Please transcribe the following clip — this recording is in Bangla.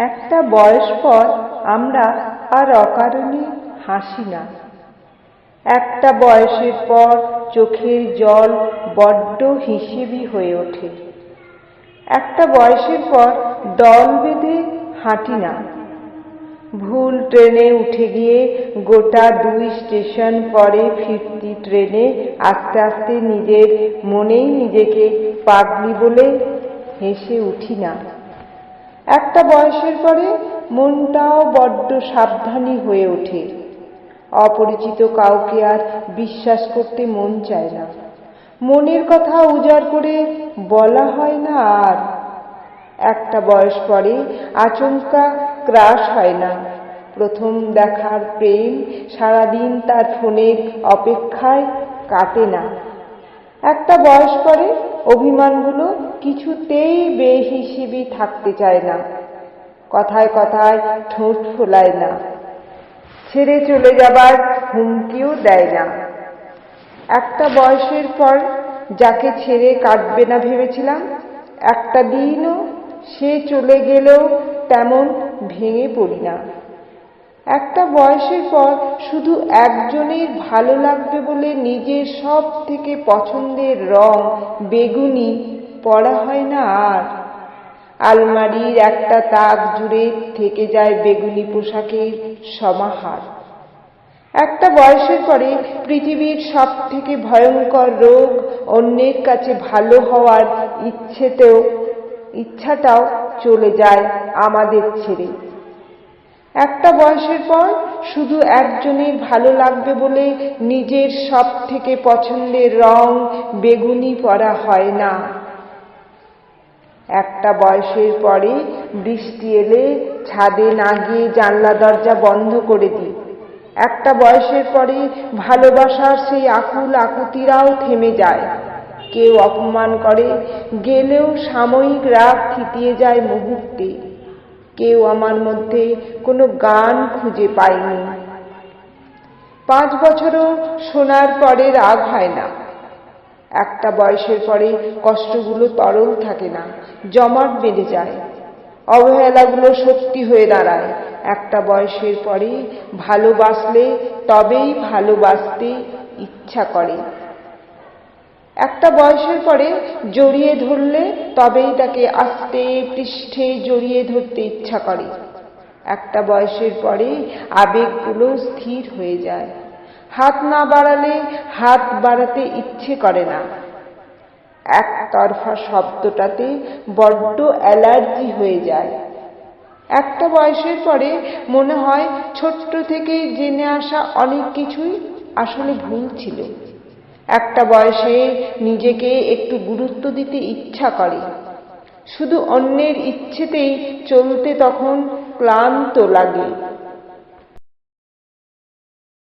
একটা বয়স পর আমরা আর অকারণে হাসি না। একটা বয়সের পর চোখের জল বড্ড হিসেবি হয়ে ওঠে। একটা বয়সের পর দল বেঁধে হাঁটি না। ভুল ট্রেনে উঠে গিয়ে গোটা দুই স্টেশন পরে ফিরতি ট্রেনে আস্তে আস্তে নিজের মনেই নিজেকে পাগলি বলে হেসে উঠি না। একটা বয়সের পরে মনটাও বড্ড সাবধানী হয়ে ওঠে। অপরিচিত কাউকে আর বিশ্বাস করতে মন চায় না। মনের কথা উজাড় করে বলা হয় না আর। একটা বয়স পরে আচমকা ক্রাশ হয় না। প্রথম দেখার প্রেম সারাদিন তার ফোনের অপেক্ষায় কাটে না। একটা বয়স পরে অভিমানগুলো কিছুতেই বেহিসেবি থাকতে চায় না। কথায় কথায় ঠোঁট ফোলায় না। ছেড়ে চলে যাবার হুমকিও দেয় না। একটা বয়সের পর যাকে ছেড়ে কাটবে না ভেবেছিলাম, একটা দিনও সে চলে গেলেও তেমন ভেঙে পড়ি না। একটা বয়সের পর শুধু একজনের ভালো লাগবে বলে নিজের সব থেকে পছন্দের রং বেগুনি, পড়া হয় না আর। আলমারির একটা তাক জুড়ে থেকে যায় বেগুনি পোশাকের সমাহার। একটা বয়সের পরে পৃথিবীর সব থেকে ভয়ঙ্কর রোগ অন্যের কাছে ভালো হওয়ার ইচ্ছেতেও, ইচ্ছাটাও চলে যায় আমাদের ছেড়ে। একটা বয়সের পর শুধু একজনের ভালো লাগবে বলে নিজের সব থেকে পছন্দের রং বেগুনি পরা হয় না। একটা বয়সের পরে বৃষ্টি এলে ছাদে না গিয়ে জানলা দরজা বন্ধ করে দিই। একটা বয়সের পরে ভালোবাসার সেই আকুল আকুতিরাও থেমে যায়। কেউ অপমান করে, গেলেও সাময়িক রাগ থিতিয়ে যায় মুহূর্তে। কেউ আমার মধ্যে কোনো গান খুঁজে পায়নি। পাঁচ বছরও শোনার পরে রাগ হয় না। একটা বয়সের পরে কষ্টগুলো তরল থাকে না, জমাট বেঁধে যায়। অবহেলাগুলো সত্যি হয়ে দাঁড়ায়। একটা বয়সের পরে ভালোবাসলে তবেই ভালোবাসতে ইচ্ছা করে। একটা বয়সের পরে জড়িয়ে ধরলে তবেই তাকে আস্তে পৃষ্ঠে জড়িয়ে ধরতে ইচ্ছা করে। একটা বয়সের পরে আবেগগুলো স্থির হয়ে যায়। হাত না বাড়ালে হাত বাড়াতে ইচ্ছে করে না। একতরফা শব্দটাতে বড্ড অ্যালার্জি হয়ে যায়। একটা বয়সের পরে মনে হয় ছোট্ট থেকেই জেনে আসা অনেক কিছুই আসলে ভুল ছিল। একটা বয়সে নিজেকে একটু গুরুত্ব দিতে ইচ্ছা করে। শুধু অন্যের ইচ্ছেতেই চলতে তখন ক্লান্ত লাগে।